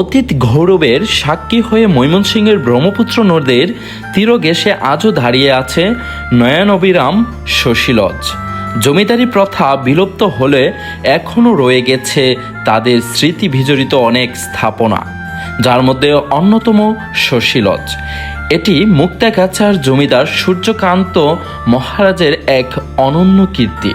অতীত গৌরবের সাক্ষী হয়ে ময়মনসিংহের ব্রহ্মপুত্র নদের তীরগেশে আজও দাঁড়িয়ে আছে নয়নবিরাম শশীলজ। জমিদারি প্রথা বিলুপ্ত হলে এখনও রয়ে গেছে তাদের স্মৃতি বিজড়িত অনেক স্থাপনা, যার মধ্যে অন্যতম শশীলজ। এটি মুক্তাগাছার জমিদার সূর্যকান্ত মহারাজের এক অনন্য কীর্তি।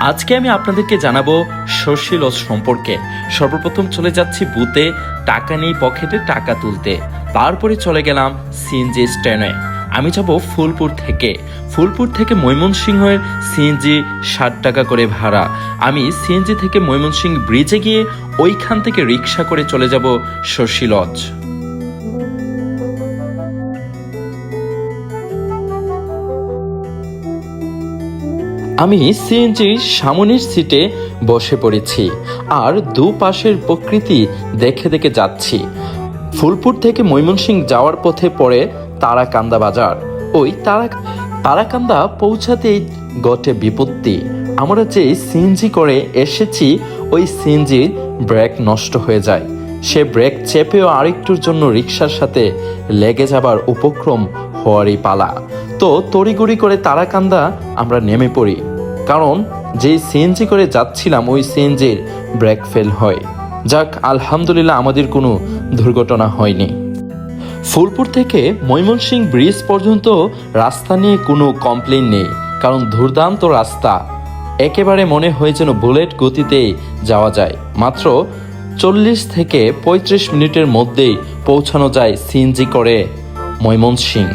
আজকে আমি আপনাদেরকে জানাব শশীলজ সম্পর্কে। সর্বপ্রথম চলে যাচ্ছি বুথে, টাকা নেই পকেটে টাকা তুলতে। তারপরে চলে গেলাম সিএনজি স্ট্যান্ডে। আমি যাব ফুলপুর থেকে। ফুলপুর থেকে ময়মনসিংহের সিএনজি ষাট টাকা করে ভাড়া। আমি সিএনজি থেকে ময়মনসিংহ ব্রিজে গিয়ে ওইখান থেকে রিক্সা করে চলে যাব শশীলজ আমি সিএনজির সামনের সিটে বসে পড়েছি আর দুপাশের প্রকৃতি দেখে দেখে যাচ্ছি। ফুলপুর থেকে ময়মনসিংহ যাওয়ার পথে পড়ে তারাকান্দা বাজার। ওই তারা তারাকান্দা পৌঁছাতেই গটে বিপত্তি। আমরা যে সিএনজি করে এসেছি, ওই সিএনজির ব্রেক নষ্ট হয়ে যায়। সে ব্রেক চেপেও আরেকটুর জন্য রিক্সার সাথে লেগে যাবার উপক্রম হওয়ারই পালা। তো তড়িগড়ি করে তারাকান্দা আমরা নেমে পড়ি। কারণ যেই সিএনজি করে যাচ্ছিলাম, ওই সিএনজির ব্রেক ফেল হয়। যাক, আলহামদুলিল্লাহ আমাদের কোনো দুর্ঘটনা হয়নি। ফুলপুর থেকে ময়মনসিংহ ব্রিজ পর্যন্ত রাস্তা নিয়ে কোনো কমপ্লেন নেই, কারণ দুর্দান্ত রাস্তা। একেবারে মনে হয় যেন বুলেট গতিতে যাওয়া যায়। মাত্র চল্লিশ থেকে পঁয়ত্রিশ মিনিটের মধ্যেই পৌঁছানো যায় সিএনজি করে ময়মনসিংহ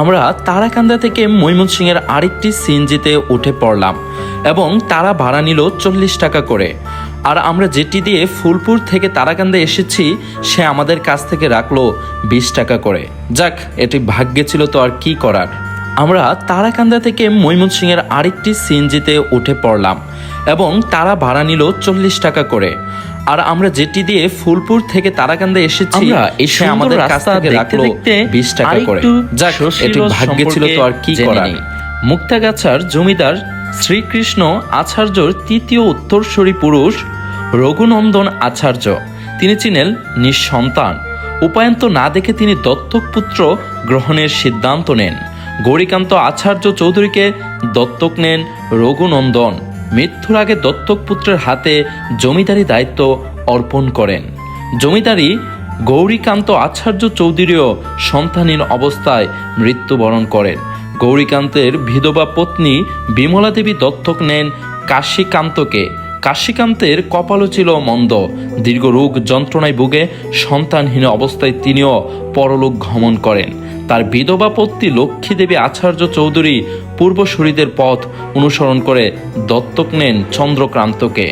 আমরা তারাকান্দা থেকে ময়মনসিংহের আরেকটি সিএনজিতে উঠে পড়লাম এবং তারা ভাড়া নিল চল্লিশ টাকা করে। আর আমরা যেটি দিয়ে ফুলপুর থেকে তারাকান্দা এসেছি, সে আমাদের কাছ থেকে রাখল বিশ টাকা করে। যাক, এটি ভাগ্যে ছিল তো আর কি করার। আমরা তারাকান্দা থেকে ময়মনসিংহের আরেকটি সিএনজিতে উঠে পড়লাম এবং তারা ভাড়া নিল চল্লিশ টাকা করে। আর আমরা যেটি দিয়ে ফুলপুর থেকে তারাকান্দা এসেছি আমরা এই আমাদের কাছ থেকে রাখল বিশ টাকা করে। যাক এটি ভাগ্যে ছিল তো আর কি করার। মুক্তাগাছার জমিদার শ্রীকৃষ্ণ আচার্যর তৃতীয় উত্তরসূরি পুরুষ রঘুনন্দন আচার্য। তিনি ছিলেন নিঃসন্তান। উপায়ন্ত না দেখে তিনি দত্তক পুত্র গ্রহণের সিদ্ধান্ত নেন। গৌরীকান্ত আচার্য চৌধুরীকে দত্তক নেন রঘুনন্দন। মৃত্যুর আগে দত্তক পুত্রের হাতে জমিদারি দায়িত্ব অর্পণ করেন। জমিদারি গৌরীকান্ত আচার্য চৌধুরীও সন্তানহীন অবস্থায় মৃত্যুবরণ করেন। গৌরীকান্তের বিধবা পত্নী বিমলা দেবী দত্তক নেন কাশীকান্তকে। কাশীকান্তের কপালও ছিল মন্দ। দীর্ঘ রোগ যন্ত্রণায় ভুগে সন্তানহীন অবস্থায় তিনিও পরলোক গমন করেন। তার বিধবা পত্নী লক্ষ্মী দেবী আচার্য চৌধুরী পূর্বসূরিদের পথ অনুসরণ করে দত্তক নেন চন্দ্রক্রান্তকে।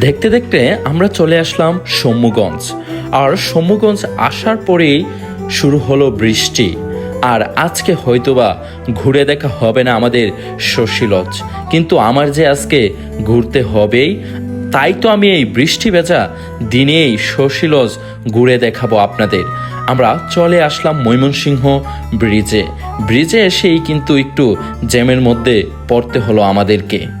দেখতে দেখতে আমরা চলে আসলাম সম্মুগঞ্জ আর সম্মুগঞ্জ আসার পরেই শুরু হলো বৃষ্টি। আর আজকে হয়তোবা ঘুরে দেখা হবে না আমাদের শশীলজ। কিন্তু আমার যে আজকে ঘুরতে হবেই, তাই তো আমি এই বৃষ্টি ভেজা দিনেই শশীলজ ঘুরে দেখাবো আপনাদের। আমরা চলে আসলাম ময়মনসিংহ ব্রিজে। ব্রিজে এসেই কিন্তু একটু জ্যামের মধ্যে পড়তে হলো আমাদেরকে।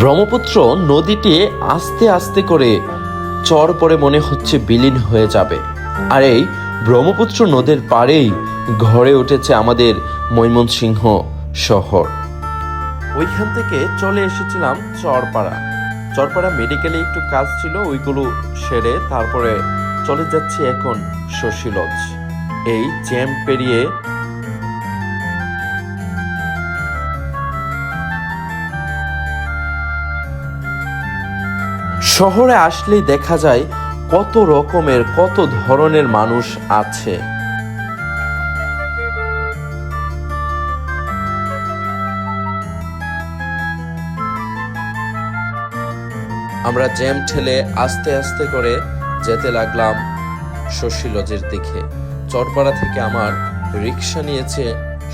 ব্রহ্মপুত্র নদীটি আস্তে আস্তে করে চর পরে মনে হচ্ছে বিলীন হয়ে যাবে। আর এই ব্রহ্মপুত্র নদের পাড়েই ঘরে উঠেছে আমাদের ময়মনসিংহ শহর। ওইখান থেকে চলে এসেছিলাম চরপাড়া। চরপাড়া মেডিকেলে একটু কাজ ছিল, ওইগুলো সেরে তারপরে চলে যাচ্ছি এখন শশীলজ। এই জ্যাম পেরিয়ে শহরে আসলেই দেখা যায় কত রকমের, কত ধরনের মানুষ আছে। আমরা জ্যাম ঠেলে আস্তে আস্তে করে যেতে লাগলাম শশী লজের দিকে। চরপাড়া থেকে আমার রিক্সা নিয়েছে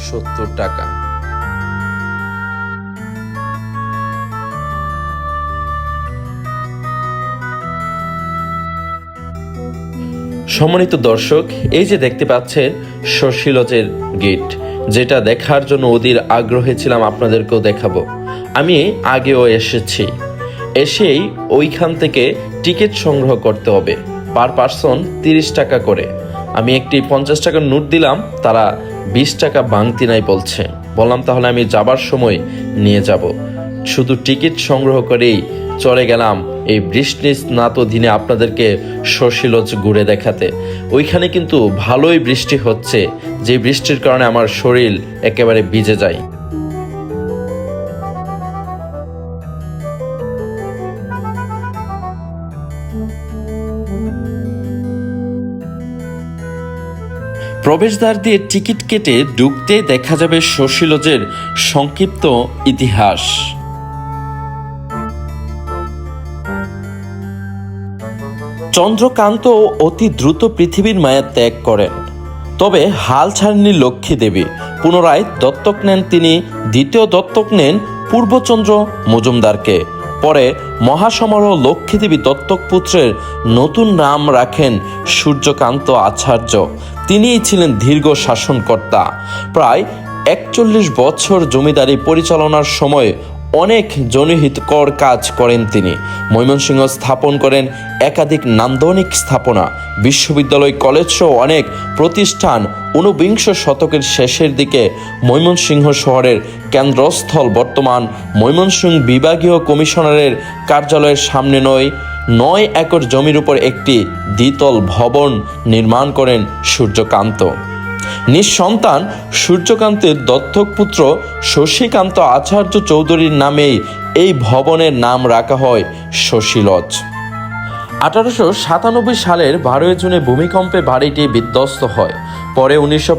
সত্তর টাকা। সম্মানিত দর্শক, এই যে দেখতে পাচ্ছেন শশিলজের গেট, যেটা দেখার জন্য ওদের আগ্রহে ছিলাম আপনাদেরকেও দেখাবো। আমি আগেও এসেছি। এসেই ওইখান থেকে টিকিট সংগ্রহ করতে হবে। পার পার্সন তিরিশ টাকা করে। আমি একটি পঞ্চাশ টাকার নোট দিলাম, তারা বিশ টাকা বাংতি নাই বলছে। বললাম, তাহলে আমি যাবার সময় নিয়ে যাব। শুধু টিকিট সংগ্রহ করেই চলে গেলাম এই বৃষ্টি স্নাত দিনে আপনাদেরকে শশীলজ ঘুরে দেখাতে। ওইখানে কিন্তু ভালোই বৃষ্টি হচ্ছে, যে বৃষ্টির কারণে আমার শরীর একেবারে ভিজে যায়। প্রবেশদ্বার দিয়ে টিকিট কেটে ঢুকতে দেখা যাবে শশীলজের সংক্ষিপ্ত ইতিহাস। চন্দ্রকান্ত অতি দ্রুত পৃথিবীর মায়া ত্যাগ করেন। তবে হাল ছাড়েননি লক্ষ্মী দেবী। পুনরায় দত্তক নেন তিনি। দ্বিতীয় দত্তক নেন পূর্বচন্দ্র মজুমদারকে। পরে মহাসমারোহ লক্ষ্মীদেবী দত্তক পুত্রের নতুন নাম রাখেন সূর্যকান্ত আচার্য। তিনিই ছিলেন দীর্ঘ শাসনকর্তা। প্রায় একচল্লিশ বছর জমিদারি পরিচালনার সময় অনেক জনহিতকর কাজ করেন তিনি। ময়মনসিংহ স্থাপন করেন একাধিক নান্দনিক স্থাপনা। বিশ্ববিদ্যালয়, কলেজ সহ অনেক প্রতিষ্ঠান ঊনবিংশ শতকের শেষের দিকে ময়মনসিংহ শহরের কেন্দ্রস্থল। বর্তমান ময়মনসিংহ বিভাগীয় কমিশনারের কার্যালয়ের সামনে নয় নয় একর জমির উপর একটি দ্বিতল ভবন নির্মাণ করেন সূর্যকান্ত। নিঃসন্তান সূর্যকান্তের দত্তক পুত্র শশীকান্ত আচার্য চৌধুরীর নামেই এই ভবনের নাম রাখা হয় শশীলজ। আঠারোশো সাতানব্বই সালের বারোই জুনে ভূমিকম্পে বাড়িটি বিধ্বস্ত হয়। পরে উনিশশো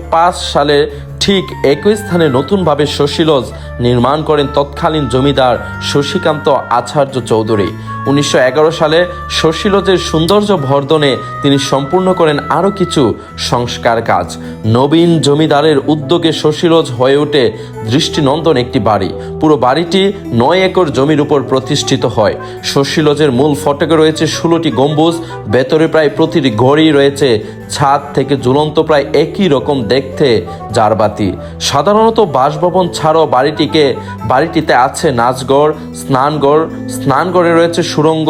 সালে ঠিক একই স্থানে নতুনভাবে শশীলজ নির্মাণ করেন তৎকালীন জমিদার শশীকান্ত আচার্য চৌধুরী। উনিশশো এগারো সালে শশীলজের সৌন্দর্য বর্ধনে তিনি সম্পূর্ণ করেন আরও কিছু সংস্কার কাজ। নবীন জমিদারের উদ্যোগে শশীলজ হয়ে ওঠে দৃষ্টিনন্দন একটি বাড়ি। পুরো বাড়িটি নয় একর জমির উপর প্রতিষ্ঠিত হয়। শশীলজের মূল ফটকে রয়েছে ষোলোটি গম্বুজ, ভেতরে প্রায় প্রতিটি ঘড়ি রয়েছে ছাদ থেকে ঝুলন্ত প্রায় একই রকম দেখতে জারবাতি। সাধারণত বাসভবন ছাড়াও বাড়িটিকে, বাড়িটিতে আছে নাচঘর, স্নানঘর, স্নানঘরে রয়েছে সুড়ঙ্গ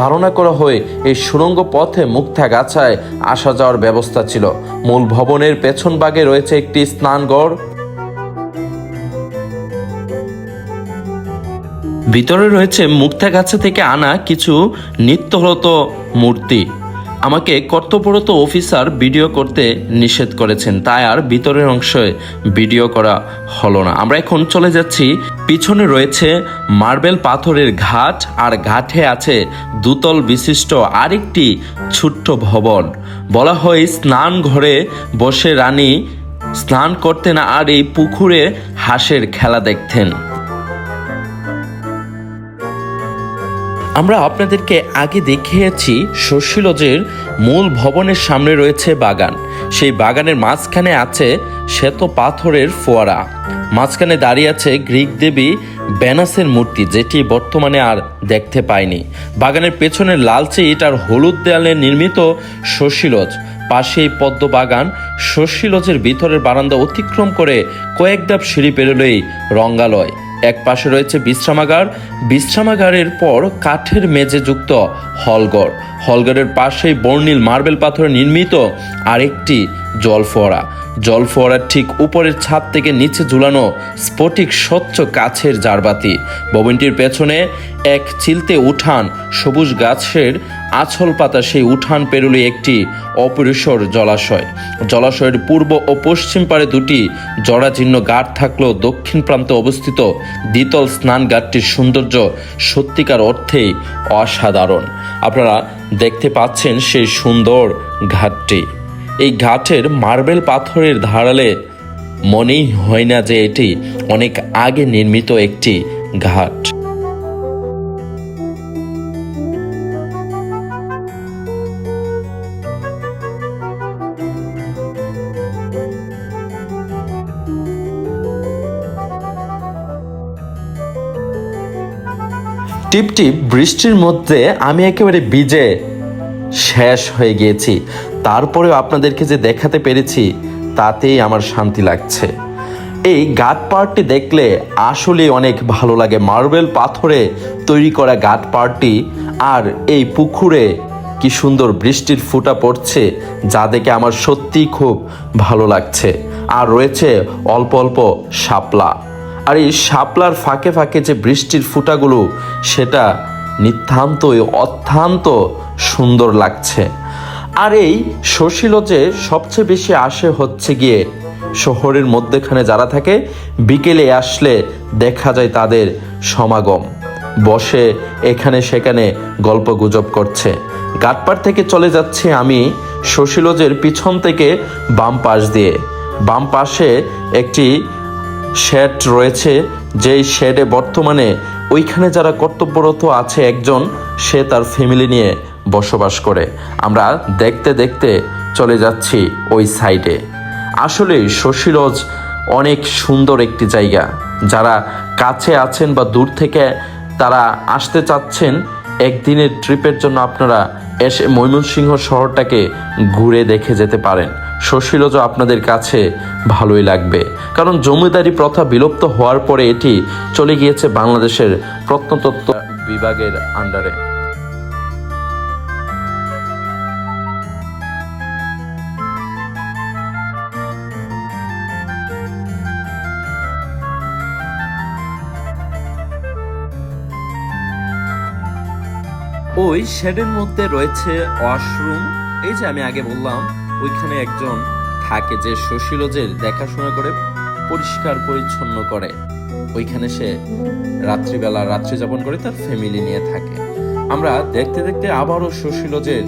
ধারণা করা হয়, এই সুড়ঙ্গ পথে মুক্তা গাছায় আসা যাওয়ার ব্যবস্থা ছিল। মূল ভবনের পেছন ভাগে রয়েছে একটি স্নানঘর। ভিতরে রয়েছে মুক্তাগাছা থেকে আনা কিছু নিত্যরত মূর্তি। আমাকে কর্তব্যরত অফিসার ভিডিও করতে নিষেধ করেছেন, তাই আর ভিতরের অংশে ভিডিও করা হলো না। আমরা এখন চলে যাচ্ছি, পিছনে রয়েছে মার্বেল পাথরের ঘাট আর ঘাটে আছে দুতল বিশিষ্ট আরেকটি ছোট্ট ভবন। বলা হয় স্নান ঘরে বসে রানী স্নান করতেন আর এই পুকুরে হাঁসের খেলা দেখতেন। আমরা আপনাদেরকে আগে দেখিয়েছি শশীলজের মূল ভবনের সামনে রয়েছে বাগান। সেই বাগানের মাঝখানে আছে শ্বেত পাথরের ফোয়ারা। মাঝখানে দাঁড়িয়ে আছে গ্রিক দেবী ব্যানাসের মূর্তি, যেটি বর্তমানে আর দেখতে পাইনি। বাগানের পেছনের লালচে ইট আর হলুদ দেয়ালে নির্মিত শশীলজ পাশেই পদ্ম বাগান শশীলজের ভিতরের বারান্দা অতিক্রম করে কয়েক ধাপ সিঁড়ি পেরোলেই রঙ্গালয়। এক পাশে রয়েছে বিশ্রামাগার। বিশ্রামাগারের পর কাঠের মেঝে যুক্ত হলঘর। হলঘরের পাশেই বর্ণিল মার্বেল পাথরে নির্মিত আরেকটি জলফোয়ারা। জলফোয়ারার ঠিক উপরের ছাদ থেকে নিচে ঝুলানো স্ফটিক স্বচ্ছ কাছের জারবাতি। ভবনটির পেছনে এক চিলতে উঠান সবুজ গাছের আছল পাতা সেই উঠান পেরুলি একটি অপরিসর জলাশয়। জলাশয়ের পূর্ব ও পশ্চিম পারে দুটি জরাজীর্ণ গাঢ় থাকলেও দক্ষিণ প্রান্তে অবস্থিত দ্বিতল স্নান ঘাটটির সৌন্দর্য সত্যিকার অর্থেই অসাধারণ। আপনারা দেখতে পাচ্ছেন সেই সুন্দর ঘাটটি। এই ঘাটের মার্বেল পাথরের ধারালে মনেই হয় না যে এটি অনেক আগে নির্মিত একটি ঘাট। টিপ টিপ, বৃষ্টির মধ্যে আমি একেবারে ভিজে শেষ হয়ে গিয়েছি। তারপরেও আপনাদেরকে যে দেখাতে পেরেছি, তাতেই আমার শান্তি লাগছে। এই গাট পার্কটি দেখলে আসলে অনেক ভালো লাগে। মার্বেল পাথরে তৈরি করা গাট পার্কটি আর এই পুকুরে কি সুন্দর বৃষ্টির ফুটা পড়ছে, যা দেখে আমার সত্যিই খুব ভালো লাগছে। আর রয়েছে অল্প অল্প শাপলা। আর এই শাপলার ফাঁকে ফাঁকে যে বৃষ্টির ফুটাগুলো, সেটা নিতান্তই অত্যন্ত সুন্দর লাগছে। আর এই শশীলজে সবচেয়ে বেশি আসে হচ্ছে গিয়ে শহরের মধ্যেখানে যারা থাকে, বিকেলে আসলে দেখা যায় তাদের সমাগম। বসে এখানে সেখানে গল্প গুজব করছে। গাটপার থেকে চলে যাচ্ছে আমি শশীলজের পিছন থেকে বাম পাশ দিয়ে। বাম পাশে একটি শেড রয়েছে, যেই শেডে বর্তমানে ওইখানে যারা কর্তব্যরত আছে একজন, সে তার ফ্যামিলি নিয়ে বসবাস করে। আমরা দেখতে দেখতে চলে যাচ্ছি ওই সাইডে। আসলে শশীলজ অনেক সুন্দর একটি জায়গা। যারা কাছে আছেন বা দূর থেকে তারা আসতে চাচ্ছেন, একদিনের ট্রিপের জন্য আপনারা এসে ময়মনসিংহ শহরটাকে ঘুরে দেখে যেতে পারেন। শশীলজ আপনাদের কাছে ভালোই লাগবে। কারণ জমিদারি প্রথা বিলুপ্ত হওয়ার পরে এটি চলে গিয়েছে বাংলাদেশের প্রত্নতত্ত্ব বিভাগের আন্ডারে। ওই শেডের মধ্যে রয়েছে ওয়াশরুম। এই যে আমি আগে বললাম ওইখানে একজন থাকে যে সুশীলজের দেখাশোনা করে পরিষ্কার পরিচ্ছন্ন করে। ওইখানে সে রাত্রিবেলা রাত্রি যাপন করে তার ফ্যামিলি নিয়ে থাকে। আমরা দেখতে দেখতে আবারও সুশীলজের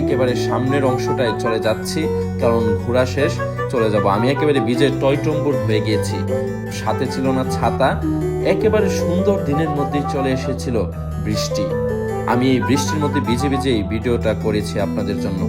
একেবারে সামনের অংশটায় চলে যাচ্ছি, কারণ ঘোরা শেষ, চলে যাব। আমি একেবারে বীজের টয়টম্বুর হয়ে গিয়েছি। সাথে ছিল না ছাতা, একেবারে সুন্দর দিনের মধ্যেই চলে এসেছিল বৃষ্টি। আমি এই বৃষ্টির মধ্যে ভিজে ভিজে এই ভিডিওটা করেছি আপনাদের জন্য।